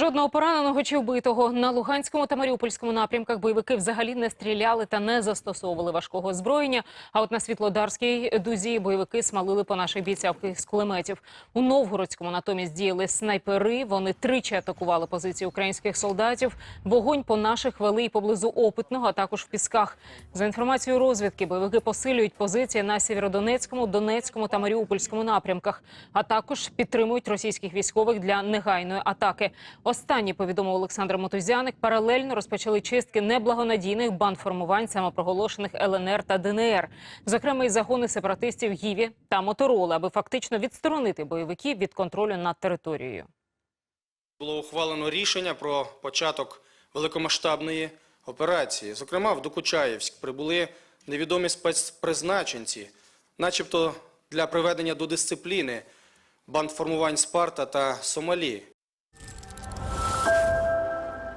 Жодного пораненого чи вбитого на Луганському та Маріупольському напрямках бойовики взагалі не стріляли та не застосовували важкого озброєння. А от на Світлодарській дузі бойовики смалили по наших бійцях з кулеметів. У Новгородському натомість діяли снайпери. Вони тричі атакували позиції українських солдатів. Вогонь по наших вели і поблизу опитного, а також в пісках. За інформацією розвідки, бойовики посилюють позиції на Сєвєродонецькому, Донецькому та Маріупольському напрямках, а також підтримують російських військових для негайної атаки. Останні повідомив Олександр Мотузяник. Паралельно розпочали чистки неблагонадійних бандформувань самопроголошених ЛНР та ДНР, зокрема й загони сепаратистів Гіві та Мотороли, аби фактично відсторонити бойовиків від контролю над територією. Було ухвалено рішення про початок великомасштабної операції. Зокрема, в Докучаєвськ прибули невідомі спецпризначенці, начебто для приведення до дисципліни бандформувань Спарта та Сомалі.